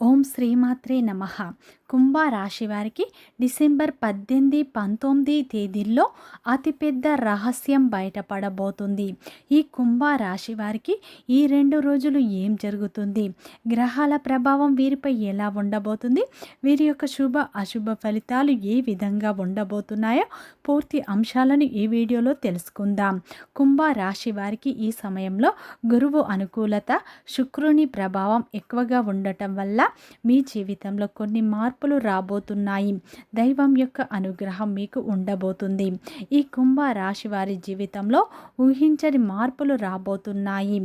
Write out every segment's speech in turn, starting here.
ఓం శ్రీమాత్రే నమ. కుంభరాశి వారికి డిసెంబర్ పద్దెనిమిది పంతొమ్మిది తేదీల్లో అతిపెద్ద రహస్యం బయటపడబోతుంది. ఈ కుంభరాశి వారికి ఈ రెండు రోజులు ఏం జరుగుతుంది? గ్రహాల ప్రభావం వీరిపై ఎలా ఉండబోతుంది? వీరి యొక్క శుభ అశుభ ఫలితాలు ఏ విధంగా ఉండబోతున్నాయో పూర్తి అంశాలను ఈ వీడియోలో తెలుసుకుందాం. కుంభరాశి వారికి ఈ సమయంలో గురువు అనుకూలత శుక్రుని ప్రభావం ఎక్కువగా ఉండటం వల్ల మీ జీవితంలో కొన్ని మార్పు మార్పులు రాబోతున్నాయి. దైవం యొక్క అనుగ్రహం మీకు ఉండబోతుంది. ఈ కుంభ రాశి వారి జీవితంలో ఊహించని మార్పులు రాబోతున్నాయి.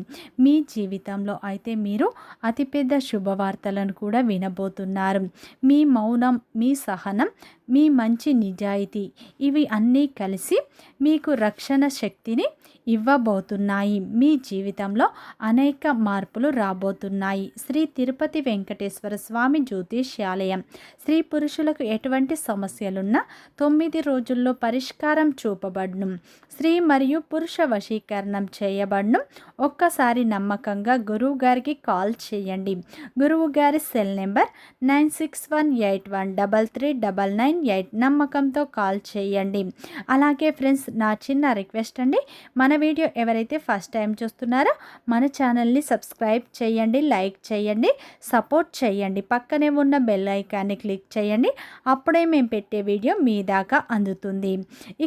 మీ జీవితంలో అయితే మీరు అతిపెద్ద శుభవార్తలను కూడా వినబోతున్నారు. మీ మౌనం మీ సహనం మీ మంచి నిజాయితీ ఇవి అన్నీ కలిసి మీకు రక్షణ శక్తిని ఇవ్వబోతున్నాయి. మీ జీవితంలో అనేక మార్పులు రాబోతున్నాయి. శ్రీ తిరుపతి వెంకటేశ్వర స్వామి జ్యోతిష్యాలయం. స్త్రీ పురుషులకు ఎటువంటి సమస్యలున్నా తొమ్మిది రోజుల్లో పరిష్కారం చూపబడును. స్త్రీ మరియు పురుష వశీకరణం చేయబడును. ఒక్కసారి నమ్మకంగా గురువు గారికి కాల్ చేయండి. గురువు గారి cell number nine six one eight one double three double nine eight నమ్మకంతో కాల్ చేయండి. అలాగే ఫ్రెండ్స్ నా చిన్న రిక్వెస్ట్ అండి మన వీడియో ఎవరైతే ఫస్ట్ టైం చూస్తున్నారో మన ఛానల్ని సబ్స్క్రైబ్ చేయండి లైక్ చేయండి సపోర్ట్ చేయండి. పక్కనే ఉన్న బెల్ ఐకాన్ని క్లిక్ చేయండి. అప్పుడే మేము పెట్టే వీడియో మీ దాకా అందుతుంది.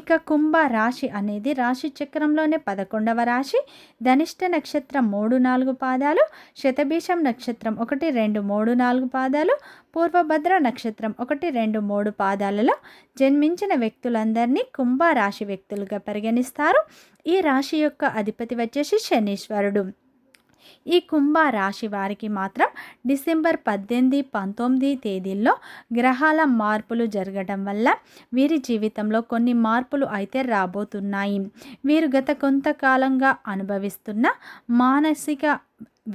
ఇక కుంభ రాశి అనేది రాశి చక్రంలోనే పదకొండవ రాశి. ధనిష్ట నక్షత్రం మూడు నాలుగు పాదాలు శతభీషం నక్షత్రం ఒకటి రెండు మూడు నాలుగు పాదాలు పూర్వభద్ర నక్షత్రం ఒకటి రెండు మూడు పాదాలలో జన్మించిన వ్యక్తులందరినీ కుంభ రాశి వ్యక్తులుగా పరిగణిస్తారు. ఈ రాశి యొక్క అధిపతి వచ్చేసి శనీశ్వరుడు. ఈ కుంభ రాశి వారికి మాత్రం డిసెంబర్ పద్దెనిమిది పంతొమ్మిది తేదీల్లో గ్రహాల మార్పులు జరగడం వల్ల వీరి జీవితంలో కొన్ని మార్పులు అయితే రాబోతున్నాయి. వీరు గత కొంతకాలంగా అనుభవిస్తున్న మానసిక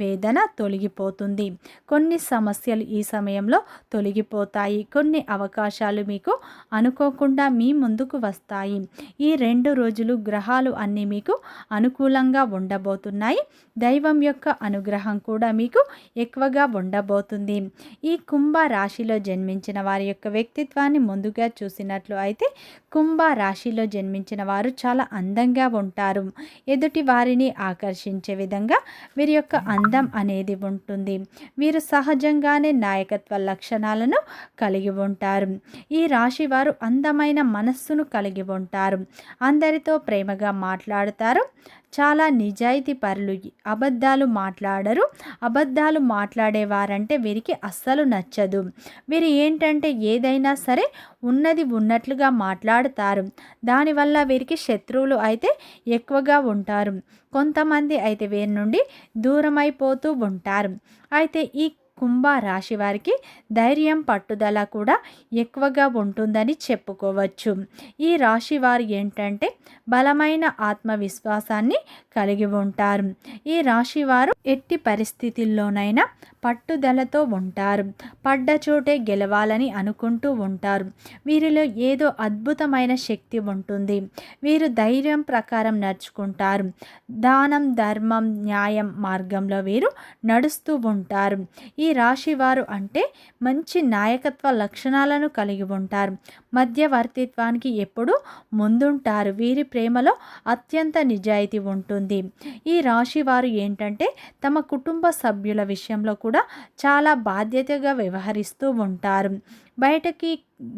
వేదన తొలగిపోతుంది. కొన్ని సమస్యలు ఈ సమయంలో తొలగిపోతాయి. కొన్ని అవకాశాలు మీకు అనుకోకుండా మీ ముందుకు వస్తాయి. ఈ రెండు రోజులు గ్రహాలు అన్నీ మీకు అనుకూలంగా ఉండబోతున్నాయి. దైవం యొక్క అనుగ్రహం కూడా మీకు ఎక్కువగా ఉండబోతుంది. ఈ కుంభ రాశిలో జన్మించిన వారి యొక్క వ్యక్తిత్వాన్ని ముందుగా చూసినట్లు అయితే కుంభ రాశిలో జన్మించిన వారు చాలా అందంగా ఉంటారు. ఎదుటి వారిని ఆకర్షించే విధంగా వీరి యొక్క అందం అనేది ఉంటుంది. వీరు సహజంగానే నాయకత్వ లక్షణాలను కలిగి ఉంటారు. ఈ రాశి వారు అందమైన మనస్సును కలిగి ఉంటారు. అందరితో ప్రేమగా మాట్లాడతారు. చాలా నిజాయితీ పరులు అబద్ధాలు మాట్లాడరు. అబద్ధాలు మాట్లాడేవారంటే వీరికి అస్సలు నచ్చదు. వీరు ఏంటంటే ఏదైనా సరే ఉన్నది ఉన్నట్లుగా మాట్లాడతారు. దానివల్ల వీరికి శత్రువులు అయితే ఎక్కువగా ఉంటారు. కొంతమంది అయితే వీరి నుండి దూరమైపోతూ ఉంటారు. అయితే ఈ కుంభ రాశి వారికి ధైర్యం పట్టుదల కూడా ఎక్కువగా ఉంటుందని చెప్పుకోవచ్చు. ఈ రాశి వారు ఏంటంటే బలమైన ఆత్మవిశ్వాసాన్ని కలిగి ఉంటారు. ఈ రాశి వారు ఎట్టి పరిస్థితుల్లోనైనా పట్టుదలతో ఉంటారు. పడ్డ చోటే గెలవాలని అనుకుంటూ ఉంటారు. వీరిలో ఏదో అద్భుతమైన శక్తి ఉంటుంది. వీరు ధైర్యం ప్రకారం నడుచుకుంటారు. దానం ధర్మం న్యాయం మార్గంలో వీరు నడుస్తూ ఉంటారు. ఈ రాశి వారు అంటే మంచి నాయకత్వ లక్షణాలను కలిగి ఉంటారు. మధ్యవర్తిత్వానికి ఎప్పుడూ ముందుంటారు. వీరి ప్రేమలో అత్యంత నిజాయితీ ఉంటుంది. ఈ రాశి వారు ఏంటంటే తమ కుటుంబ సభ్యుల విషయంలో కూడా చాలా బాధ్యతగా వ్యవహరిస్తూ ఉంటారు. బయటకి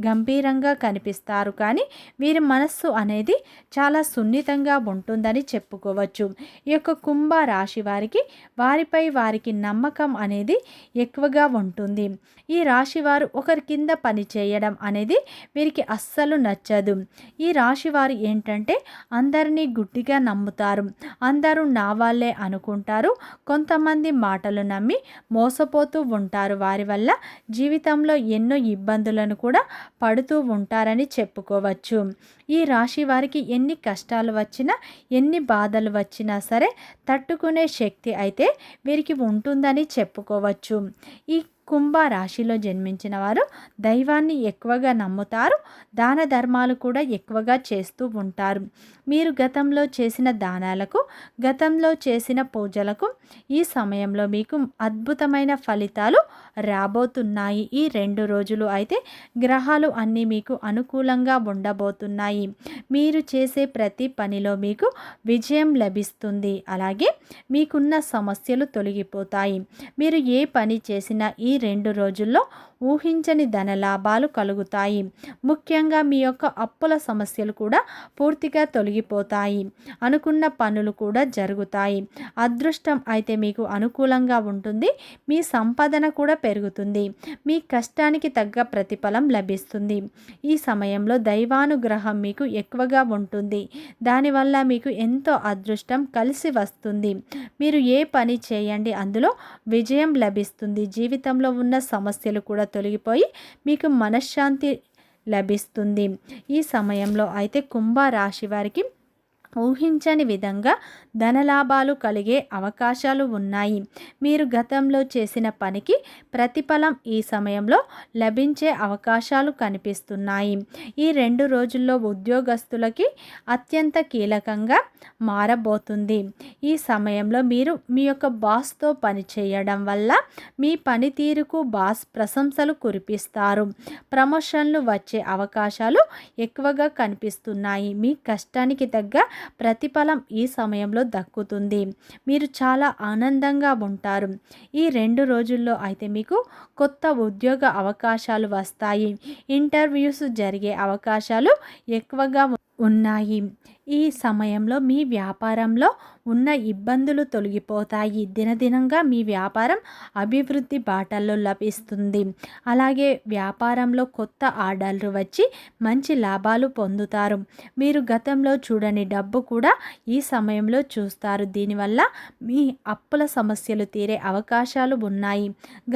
గంభీరంగా కనిపిస్తారు. కానీ వీరి మనస్సు అనేది చాలా సున్నితంగా ఉంటుందని చెప్పుకోవచ్చు. ఈ యొక్క కుంభ రాశి వారికి వారిపై వారికి నమ్మకం అనేది ఎక్కువగా ఉంటుంది. ఈ రాశి వారు ఒకరి కింద పని చేయడం అనేది వీరికి అస్సలు నచ్చదు. ఈ రాశి వారు ఏంటంటే అందరినీ గుడ్డిగా నమ్ముతారు. అందరూ నా వాళ్ళే అనుకుంటారు. కొంతమంది మాటలు నమ్మి మోసపోతూ ఉంటారు. వారి వల్ల జీవితంలో ఎన్నో ఇబ్బంది ఇబ్బందులను కూడా పడుతూ ఉంటారని చెప్పుకోవచ్చు. ఈ రాశి వారికి ఎన్ని కష్టాలు వచ్చినా ఎన్ని బాధలు వచ్చినా సరే తట్టుకునే శక్తి అయితే వీరికి ఉంటుందని చెప్పుకోవచ్చు. ఈ కుంభ రాశిలో జన్మించిన వారు దైవాన్ని ఎక్కువగా నమ్ముతారు దాన ధర్మాలు కూడా ఎక్కువగా చేస్తూ ఉంటారు. మీరు గతంలో చేసిన దానాలకు గతంలో చేసిన పూజలకు ఈ సమయంలో మీకు అద్భుతమైన ఫలితాలు రాబోతున్నాయి. ఈ రెండు రోజులు అయితే గ్రహాలు అన్నీ మీకు అనుకూలంగా ఉండబోతున్నాయి. మీరు చేసే ప్రతి పనిలో మీకు విజయం లభిస్తుంది. అలాగే మీకున్న సమస్యలు తొలగిపోతాయి. మీరు ఏ పని చేసినా ఈ రెండు రోజుల్లో ఊహించని ధన లాభాలు కలుగుతాయి. ముఖ్యంగా మీ యొక్క అప్పుల సమస్యలు కూడా పూర్తిగా తొలగిపోతాయి అనుకున్న పనులు కూడా జరుగుతాయి. అదృష్టం అయితే మీకు అనుకూలంగా ఉంటుంది. మీ సంపాదన కూడా పెరుగుతుంది. మీ కష్టానికి తగ్గ ప్రతిఫలం లభిస్తుంది. ఈ సమయంలో దైవానుగ్రహం మీకు ఎక్కువగా ఉంటుంది. దానివల్ల మీకు ఎంతో అదృష్టం కలిసి వస్తుంది. మీరు ఏ పని చేయండి అందులో విజయం లభిస్తుంది. జీవితంలో ఉన్న సమస్యలు కూడా తొలగిపోయి మీకు మనశ్శాంతి లభిస్తుంది. ఈ సమయంలో అయితే కుంభరాశి వారికి ఊహించని విధంగా ధనలాభాలు కలిగే అవకాశాలు ఉన్నాయి. మీరు గతంలో చేసిన పనికి ప్రతిఫలం ఈ సమయంలో లభించే అవకాశాలు కనిపిస్తున్నాయి. ఈ రెండు రోజుల్లో ఉద్యోగస్తులకి అత్యంత కీలకంగా మారబోతుంది. ఈ సమయంలో మీరు మీ యొక్క బాస్తో పని చేయడం వల్ల మీ పనితీరుకు బాస్ ప్రశంసలు కురిపిస్తారు. ప్రమోషన్లు వచ్చే అవకాశాలు ఎక్కువగా కనిపిస్తున్నాయి. మీ కష్టానికి తగ్గ ప్రతిఫలం ఈ సమయంలో దక్కుతుంది. మీరు చాలా ఆనందంగా ఉంటారు. ఈ రెండు రోజుల్లో అయితే మీకు కొత్త ఉద్యోగ అవకాశాలు వస్తాయి. ఇంటర్వ్యూస్ జరిగే అవకాశాలు ఎక్కువగా ఉన్నాయి. ఈ సమయంలో మీ వ్యాపారంలో ఉన్న ఇబ్బందులు తొలగిపోతాయి. దినదినంగా మీ వ్యాపారం అభివృద్ధి బాటల్లో లభిస్తుంది. అలాగే వ్యాపారంలో కొత్త ఆర్డర్లు వచ్చి మంచి లాభాలు పొందుతారు. మీరు గతంలో చూడని డబ్బు కూడా ఈ సమయంలో చూస్తారు. దీనివల్ల మీ అప్పుల సమస్యలు తీరే అవకాశాలు ఉన్నాయి.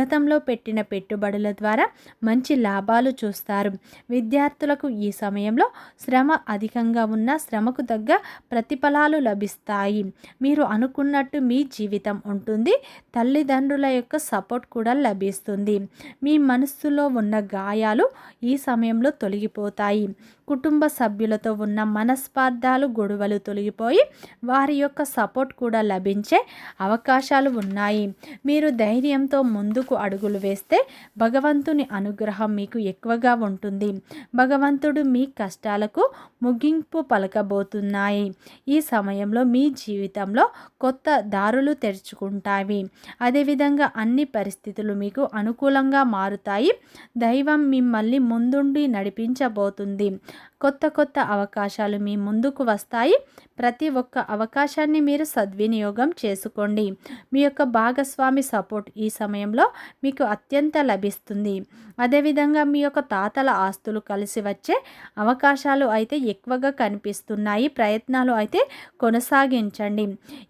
గతంలో పెట్టిన పెట్టుబడుల ద్వారా మంచి లాభాలు చూస్తారు. విద్యార్థులకు ఈ సమయంలో శ్రమ అధికంగా ఉన్న శ్రమకు శ్రమకు తగ్గ ప్రతిఫలాలు లభిస్తాయి. మీరు అనుకున్నట్టు మీ జీవితం ఉంటుంది. తల్లిదండ్రుల యొక్క సపోర్ట్ కూడా లభిస్తుంది. మీ మనస్సులో ఉన్న గాయాలు ఈ సమయంలో తొలగిపోతాయి. కుటుంబ సభ్యులతో ఉన్న మనస్పార్థాలు గొడవలు తొలగిపోయి వారి యొక్క సపోర్ట్ కూడా లభించే అవకాశాలు ఉన్నాయి. మీరు ధైర్యంతో ముందుకు అడుగులు వేస్తే భగవంతుని అనుగ్రహం మీకు ఎక్కువగా ఉంటుంది. భగవంతుడు మీ కష్టాలకు ముగింపు పలకబోతున్నాయి. ఈ సమయంలో మీ జీవితంలో కొత్త దారులు తెరుచుకుంటాయి. అదేవిధంగా అన్ని పరిస్థితులు మీకు అనుకూలంగా మారుతాయి. దైవం మిమ్మల్ని ముందుండి నడిపించబోతుంది. కొత్త కొత్త అవకాశాలు మీ ముందుకు వస్తాయి. ప్రతి ఒక్క అవకాశాన్ని మీరు సద్వినియోగం చేసుకోండి. మీ యొక్క భాగస్వామి సపోర్ట్ ఈ సమయంలో మీకు అత్యంత లభిస్తుంది. అదేవిధంగా మీ యొక్క తాతల ఆస్తులు కలిసి వచ్చే అవకాశాలు అయితే ఎక్కువగా కనిపిస్తున్నాయి. ప్రయత్నాలు అయితే కొనసాగించండి.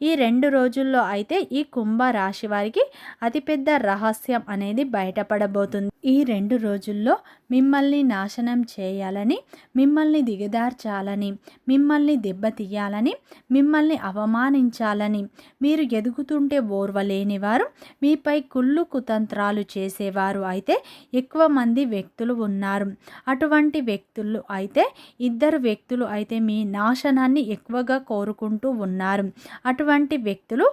ఈ రెండు రోజుల్లో అయితే ఈ కుంభ రాశి వారికి అతిపెద్ద రహస్యం అనేది బయటపడబోతుంది. ఈ రెండు రోజుల్లో మిమ్మల్ని నాశనం చేయాలని మిమ్మల్ని దిగదార్చాలని మిమ్మల్ని దెబ్బతీయాలని మిమ్మల్ని అవమానించాలని. మీరు ఎదుగుతుంటే ఓర్వలేనివారు మీపై కుళ్ళు కుతంత్రాలు చేసేవారు అయితే ఎక్కువ మంది వ్యక్తులు ఉన్నారు. అటువంటి వ్యక్తులు అయితే ఇద్దరు వ్యక్తులు అయితే మీ నాశనాన్ని ఎక్కువగా కోరుకుంటూ ఉన్నారు. అటువంటి వ్యక్తులు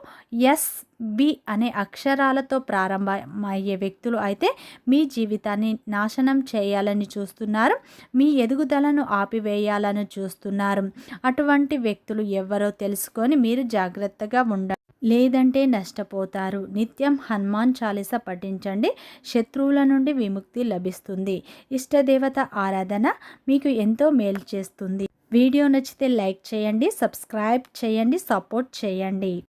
ఎస్ బి అనే అక్షరాలతో ప్రారంభమయ్యే వ్యక్తులు అయితే మీ జీవితాన్ని నాశనం చేయాలని చూస్తున్నారు. మీ ఎదుగుదలను ఆపివేయాలని చూస్తున్నారు. అటువంటి వ్యక్తులు ఎవరో తెలుసుకొని మీరు జాగ్రత్తగా ఉండాలి లేదంటే నష్టపోతారు. నిత్యం హనుమాన్ చాలీస పఠించండి. శత్రువుల నుండి విముక్తి లభిస్తుంది. ఇష్టదేవత ఆరాధన మీకు ఎంతో మేలు చేస్తుంది. వీడియో నచ్చితే లైక్ చేయండి సబ్స్క్రైబ్ చేయండి సపోర్ట్ చేయండి.